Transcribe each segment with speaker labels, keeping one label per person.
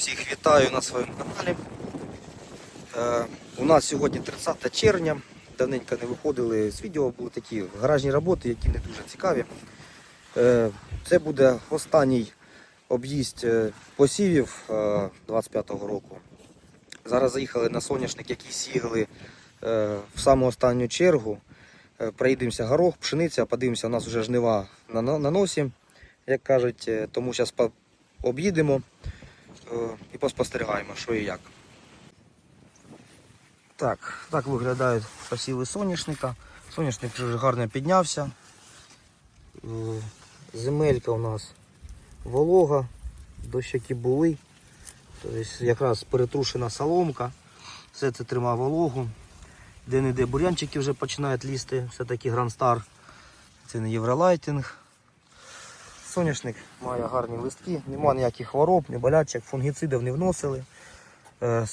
Speaker 1: Всіх вітаю на своєму каналі. Е, у нас сьогодні 30 червня. Давненько не виходили з відео, були такі гаражні роботи, які не дуже цікаві. Е, це буде останній об'їзд е, посівів е, 25-го року. Зараз заїхали на соняшник, який сіяли е, в саму останню чергу. Е, Проїдемося горох, пшениця, подивимося, у нас вже жнива на, на на носі, як кажуть, Е, тому зараз об'їдемо і поспостерігаємо, що і як. Так, так виглядають посіви соняшника. Соняшник вже гарно піднявся. Е, Земелька у нас волога, дощаки були. Тобто якраз перетрушена соломка. Все це тримає вологу. Де-не-де бурянчики вже починають лізти, все-таки Грандстар. Це не євролайтинг. Соняшник має гарні листки, немає ніяких хвороб, не болячок, фунгіцидів не вносили. Е,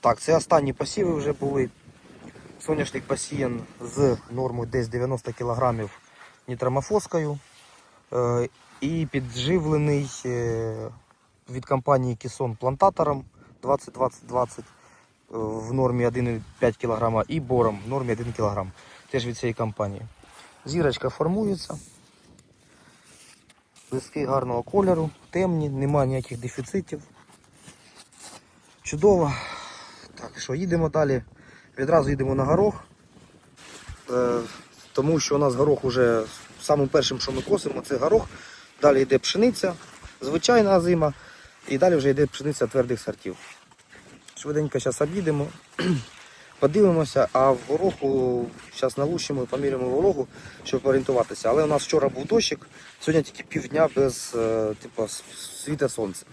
Speaker 1: Так, це останні посіви вже були. Соняшник посіян з нормою десь 90 кг нітромофоскою е, і підживлений е, від компанії Кісон плантатором 20-20-20 е, в нормі 1,5 кг і бором в нормі 1 кг. Теж від цієї компанії. Зірочка формується. Листки гарного кольору, темні, немає ніяких дефіцитів. Чудово. Так, що їдемо далі. Відразу їдемо на горох. Е, тому що у нас горох уже самим першим, що ми косимо, це горох. Далі йде пшениця, звичайна зима. І далі вже йде пшениця твердих сортів. Швиденько зараз об'їдемо, подивимося, а в гороху зараз налущимо поміряємо вологу, щоб орієнтуватися. Але у нас вчора був дощик, сьогодні тільки півдня без е, типу, світа сонця.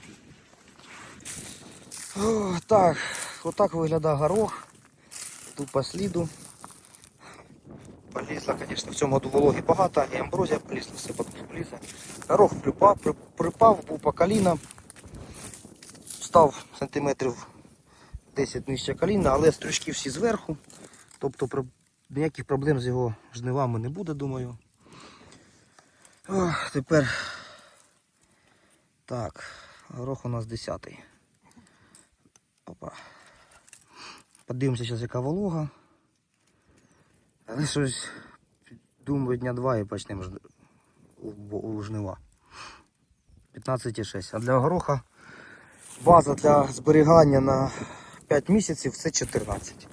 Speaker 1: Так, отак виглядає горох. Йду по сліду. Полізла, звісно, в цьому году вологи багато, і амброзія полізла, все полізла. Горох припав, при- припав, був по коліна. Став сантиметрів 10 нижче коліна, але стрючки всі зверху. Тобто ніяких проблем з його жнивами не буде, думаю. Ох, тепер так, горох у нас 10. Опа. Подивимося зараз, яка волога. Але щось думаю дня два і почнемо у жнива. 15,6. А для гороха база для зберігання на 5 місяців це 14.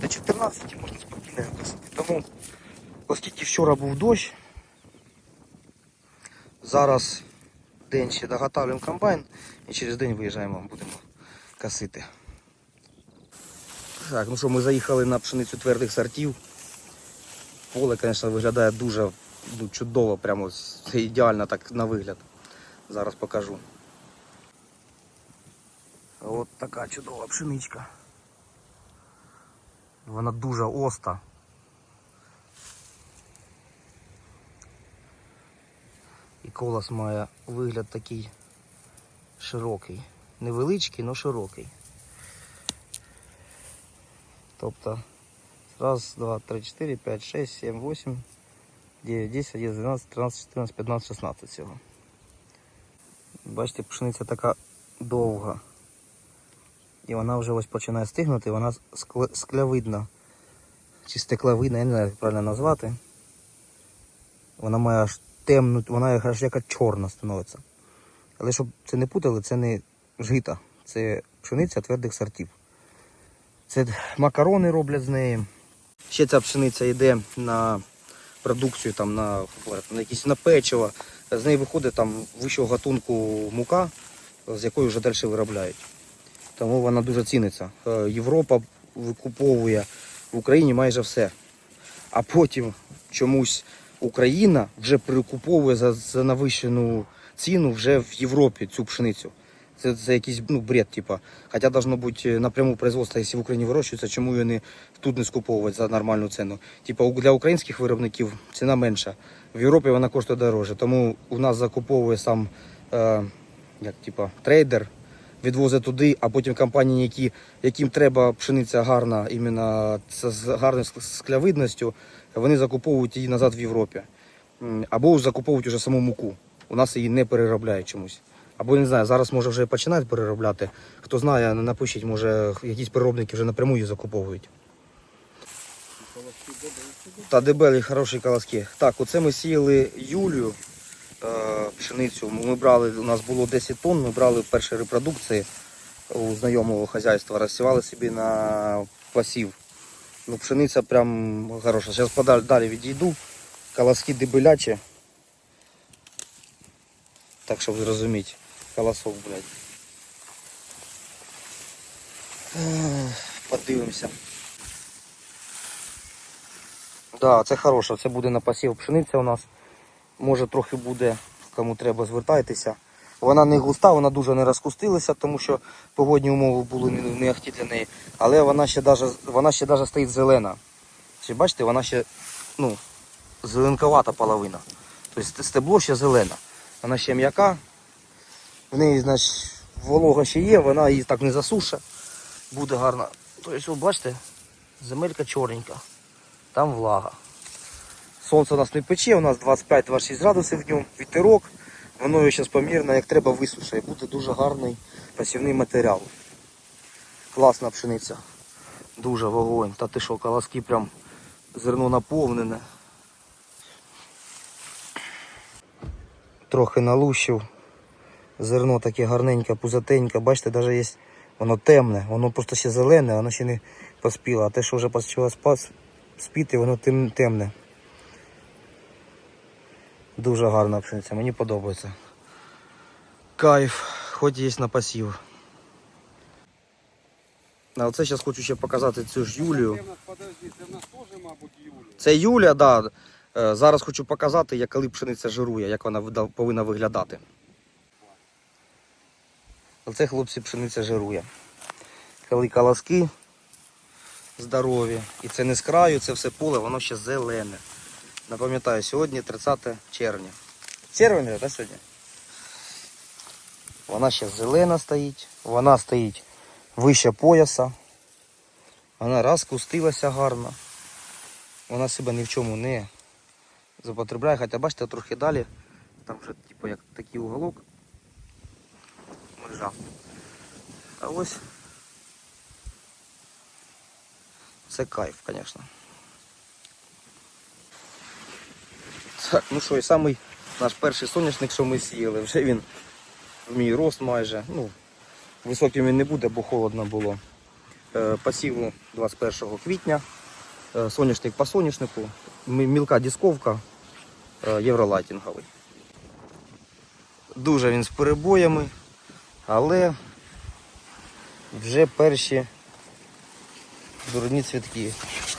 Speaker 1: До 14 можна спокійно його. Тому, оскільки вчора був дощ, зараз день ще доготавлюємо комбайн і через день виїжджаємо, будемо косити. Так, ну що, ми заїхали на пшеницю твердих сортів. Поле, звісно, виглядає дуже ну, чудово, прямо ідеально так на вигляд. Зараз покажу. От така чудова пшеничка. Вона дуже оста. І колос має вигляд такий широкий. Невеличкий, але широкий. Тобто раз, два, три, чотири, п'ять, шесть, сім, вісім, дев'ять, десять, одинадцять, дванадцять, тринадцять, чотирнадцять, п'ятнадцять, шістнадцять всього. Бачите, пшениця така довга. І вона вже ось починає стигнути, вона склявидна. Чи стекловидна, я не знаю, як правильно назвати. Вона має аж темну, вона аж яка чорна становиться. Але щоб це не путали, це не жита, це пшениця твердих сортів. Це макарони роблять з неї. Ще ця пшениця йде на продукцію, там, на, на якісь на печиво. З неї виходить там вищого гатунку мука, з якої вже далі виробляють. Тому вона дуже ціниться. Е, Європа викуповує в Україні майже все. А потім чомусь Україна вже прикуповує за, за навищену ціну вже в Європі цю пшеницю. Це, це якийсь ну, бред, типа. Хоча должно бути напряму производство, якщо в Україні вирощується, чому її не, тут не скуповувати за нормальну ціну. Типа для українських виробників ціна менша. В Європі вона коштує дорожче. Тому у нас закуповує сам е, як, типа, трейдер, відвозить туди, а потім компанії, які, яким треба пшениця гарна, іменно з гарною склявидністю, вони закуповують її назад в Європі. Або закуповують уже саму муку. У нас її не переробляють чомусь. Або не знаю, зараз може вже починають переробляти. Хто знає, напишіть, може якісь переробники вже напряму її закуповують. Та дебелі хороші колоски. Так, оце ми сіяли Юлію пшеницю. Ми брали, у нас було 10 тонн, ми брали перші репродукції у знайомого хазяйства, розсівали собі на посів. Ну, пшениця прям хороша. Зараз подалі далі відійду. Колоски дебелячі. Так, щоб зрозуміти. Колосок, блядь. Подивимося. Да, це хороше, це буде на посів пшениця у нас. Може трохи буде, кому треба, звертайтеся. Вона не густа, вона дуже не розкустилася, тому що погодні умови були не, ахті для неї. Але вона ще даже, вона ще даже стоїть зелена. Ще бачите, вона ще ну, зеленковата половина. Тобто стебло ще зелене. Вона ще м'яка. В неї, значить, волога ще є, вона її так не засуше. Буде гарно. Тобто, бачите, земелька чорненька. Там влага. Сонце у нас не пече, у нас 25-26 градусів днем, вітерок. Воно його зараз помірно, як треба висушує. Буде дуже гарний посівний матеріал. Класна пшениця. Дуже вогонь. Та ти що, колоски прям зерно наповнене. Трохи налущив. Зерно таке гарненьке, пузатеньке. Бачите, навіть є воно темне, воно просто ще зелене, воно ще не поспіло. А те, що вже почало спас, спіти, воно темне. Дуже гарна пшениця, мені подобається. Кайф, хоч є на посів. А оце зараз хочу ще показати цю ж Юлію.
Speaker 2: Це
Speaker 1: Юля, да. Е, Зараз хочу показати, як коли пшениця жирує, як вона повинна виглядати. Оце хлопці пшениця жирує. Коли колоски здорові. І це не з краю, це все поле, воно ще зелене. Напам'ятаю, сьогодні 30 червня. Червня, так, сьогодні? Вона ще зелена стоїть, вона стоїть вище пояса. Вона розкустилася гарно. Вона себе ні в чому не запотребляє, хоча бачите, трохи далі, там вже типу як такий уголок. Межа. А ось це кайф, звісно. Так, ну що, і самий наш перший соняшник, що ми сіяли, вже він в мій рост майже. Ну, високим він не буде, бо холодно було. Е, Посіву 21 квітня. Е, Соняшник по соняшнику, мілка дисковка, е, євролайтінговий. Дуже він з перебоями, але вже перші дурні цвітки.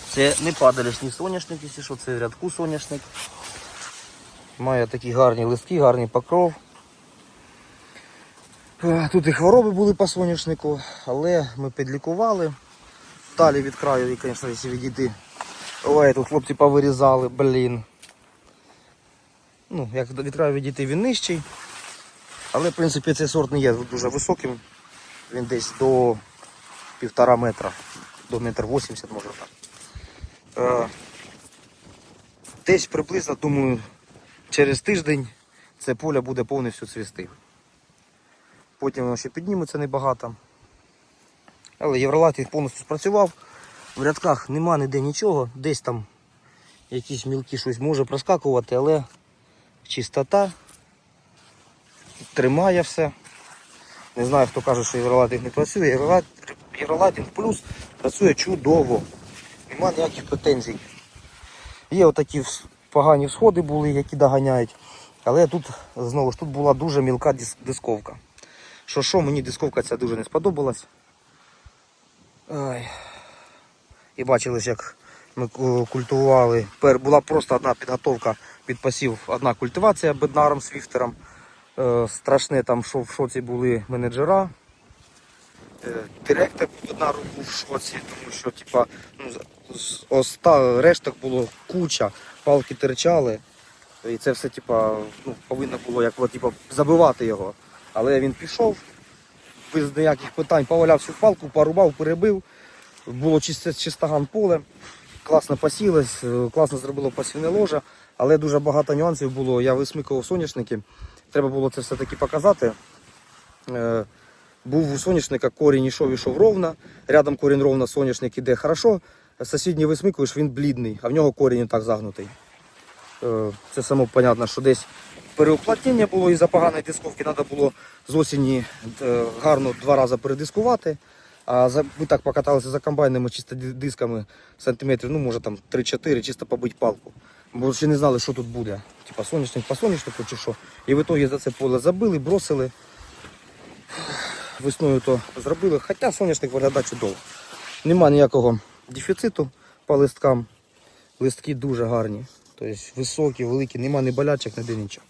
Speaker 1: Це не падалішній соняшник, якщо що, це рядку соняшник. Має такі гарні листки, гарний покров. Е, Тут і хвороби були по соняшнику, але ми підлікували. Далі від краю, і, звісно, якщо відійти. Ой, тут хлопці повирізали, блін. Ну, як від краю відійти, він нижчий. Але, в принципі, цей сорт не є дуже високим. Він десь до півтора метра, до метр вісімдесят, може так. Е, десь приблизно, думаю, через тиждень це поле буде повністю цвісти. Потім воно ще підніметься небагато. Але євролатик повністю спрацював. В рядках нема ніде нічого, десь там якісь мілкі щось може проскакувати, але чистота тримає все. Не знаю, хто каже, що євролатик не працює. Євролатик плюс працює чудово. Нема ніяких претензій. Є отакі погані всходи були, які доганяють. Але тут знову ж тут була дуже мілка дисковка. Що що, мені дисковка ця дуже не сподобалась. Ой. І бачили, як ми ку- культували. Була просто одна підготовка під посів, одна культивація беднаром, свіфтером. Е, страшне там що в шоці були менеджера. Е, директор беднару був в шоці, тому що типа, ну, з оста, решток було куча, палки терчали. І це все типа, ну, повинно було як, типа, забивати його. Але він пішов без ніяких питань, поваляв всю палку, порубав, перебив. Було чисте, чистоган поле, класно посілось, е, класно зробило посівне ложа, але дуже багато нюансів було. Я висмикував соняшники. Треба було це все-таки показати. Е, був у соняшника корінь ішов, ішов ровно. Рядом корінь ровно, соняшник іде хорошо. Сусідній висмикуєш, він блідний, а в нього корінь так загнутий. Е, Це само понятно, що десь переуплотнення було із-за поганої дисковки, треба було з осені е, гарно два рази передискувати. А за, ми так покаталися за комбайнами, чисто дисками сантиметрів, ну може там 3-4, чисто побити палку. Бо ще не знали, що тут буде. Типа соняшник по соняшнику чи що. І в ітогі за це поле забили, бросили. Весною то зробили, хоча соняшник виглядає чудово. Нема ніякого дефіциту по листкам. Листки дуже гарні. Тобто високі, великі, нема ні болячок, ніде нічого.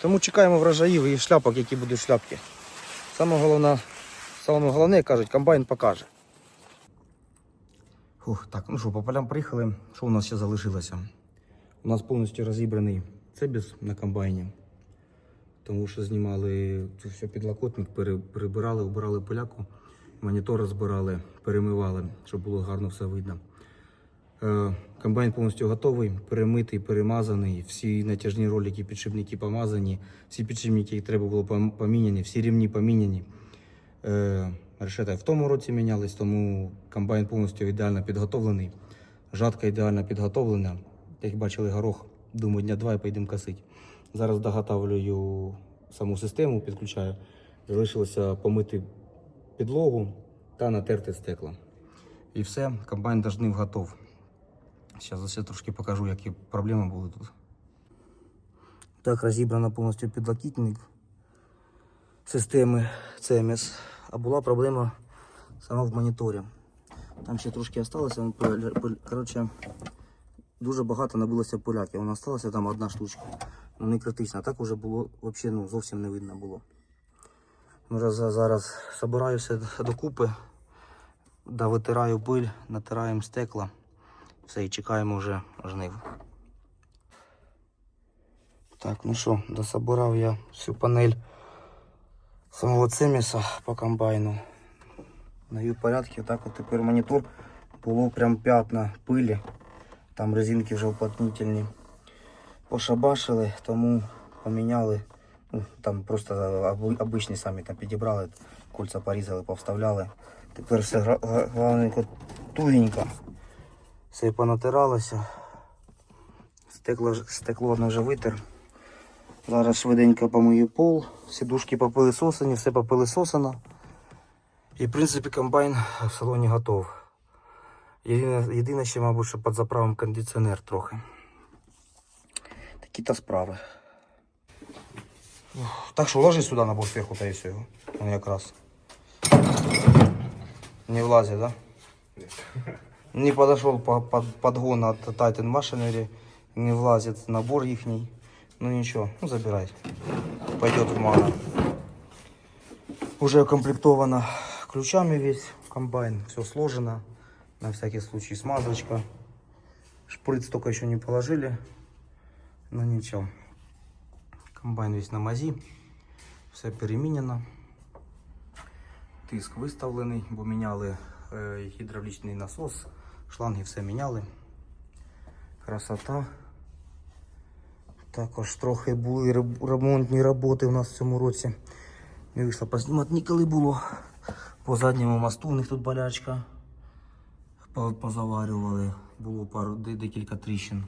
Speaker 1: Тому чекаємо врожаїв і шляпок, які будуть шляпки. Саме головне, саме головне, кажуть, комбайн покаже. Фух, так, ну що, по полям приїхали. Що у нас ще залишилося? У нас повністю розібраний цебіс на комбайні. Тому що знімали все підлокотник, пере- перебирали, убирали поляку, монітори збирали, перемивали, щоб було гарно все видно. Е, Комбайн повністю готовий, перемитий, перемазаний, всі натяжні ролики, підшипники помазані, всі підшипники, треба було пом- поміняні, всі рівні поміняні. Е, Решета в тому році мінялись, тому комбайн повністю ідеально підготовлений. Жатка ідеально підготовлена. Як бачили, горох, думаю, дня два і поїдемо косити. Зараз доготавлюю саму систему, підключаю. Залишилося помити підлогу та натерти стекла. І все, комбайн дожнив готов. Зараз ще трошки покажу, які проблеми були тут. Так, розібрано повністю підлокітник системи CMS. А була проблема саме в моніторі. Там ще трошки залишилося. пиль- Коротше, дуже багато набилося поляків. Вона залишилася там одна штучка. Ну не критично. А так вже було взагалі ну, зовсім не видно було. Вже зараз збираюся докупи, да витираю пиль, натираємо стекла. Все, і чекаємо вже жнив. Так, ну що, дособирав я всю панель самого цеміса по комбайну. Навів порядки, так от тепер монітор було прям п'ятна пилі. Там резинки вже уплотнительні. Пошабашили, тому поміняли. Там просто оби- обичні самі там підібрали, кольця порізали, повставляли. Тепер все га- тугенько. Все понатиралося. Стекло, стекло вже витер. Зараз швиденько помию пол, сідушки попилисосані, все попилисосано. І в принципі комбайн в салоні готов. Єдине, єдине ще, мабуть, що під заправом кондиціонер трохи. Такі-то справи. Так що ложи сюди на бок сверху та і все. Он якраз. Не влазит, да? Не подошел по, под, подгон от Titan Machinery. Не влазит набор ихний. Ну ничего, ну забирай. Пойдет в мана. Уже укомплектовано ключами весь комбайн. Все сложено. На всякий случай смазочка. Шприц только еще не положили. Но ничего. Комбайн весь на мази. Все перемінено. Тиск виставлений, бо міняли е, гідравлічний насос, шланги все міняли. Красота. Також трохи були ремонтні роботи у нас в цьому році. Не вийшло познімати ніколи було. По задньому мосту у них тут болячка. Позаварювали. Було пару декілька тріщин.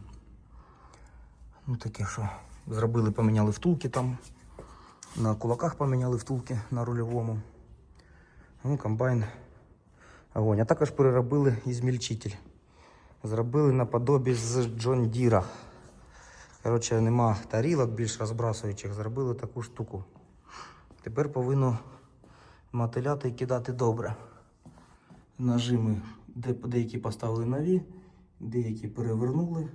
Speaker 1: Ну таке що. Зробили, поміняли втулки там. На кулаках поміняли втулки на рульовому. Ну, комбайн. Огонь. А також переробили ізмільчитель. Зробили наподобі з Джон Діра. Коротше, нема тарілок більш розбрасуючих. Зробили таку штуку. Тепер повинно мотиляти і кидати добре. Нажими де- деякі поставили нові, деякі перевернули.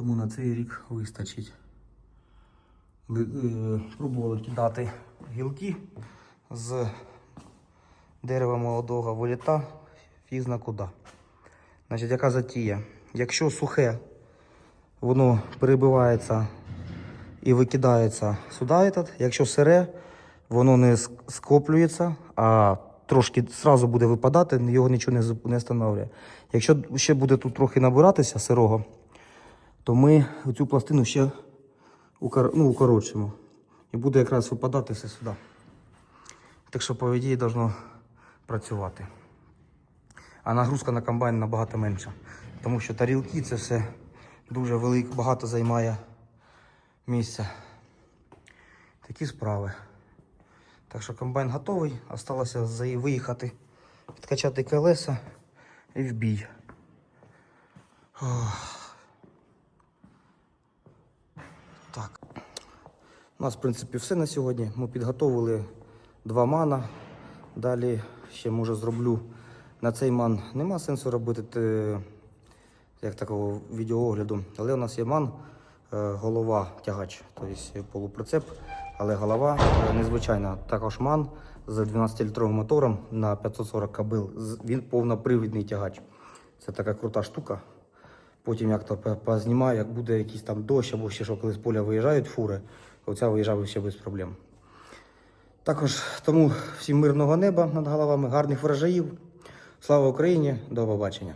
Speaker 1: Тому на цей рік вистачить. Е, Пробували кидати гілки з дерева молодого виліта, фіг зна куди. Значить, яка затія? Якщо сухе, воно перебивається і викидається сюди, этот. якщо сире, воно не скоплюється, а трошки зразу буде випадати, його нічого не, не встановлює. Якщо ще буде тут трохи набиратися сирого, то ми цю пластину ще укор... ну, укорочимо. І буде якраз випадати все сюди. Так що, по ідеї, должно працювати. А нагрузка на комбайн набагато менша. Тому що тарілки це все дуже велико, багато займає місця. Такі справи. Так що комбайн готовий. Осталося виїхати, підкачати колеса і в бій. Ох. У нас, в принципі, все на сьогодні. Ми підготовили два мана. Далі ще може зроблю. На цей ман нема сенсу робити те, як такого відеоогляду. Але у нас є ман, е, голова тягач, тобто полуприцеп, але голова е, незвичайна. Також ман з 12-літровим мотором на 540 кабил. Він повнопривідний тягач. Це така крута штука. Потім як то познімаю, як буде якийсь там дощ або ще що, коли з поля виїжджають фури, оця виїжджав ще без проблем. Також тому всім мирного неба над головами, гарних врожаїв. Слава Україні, до побачення.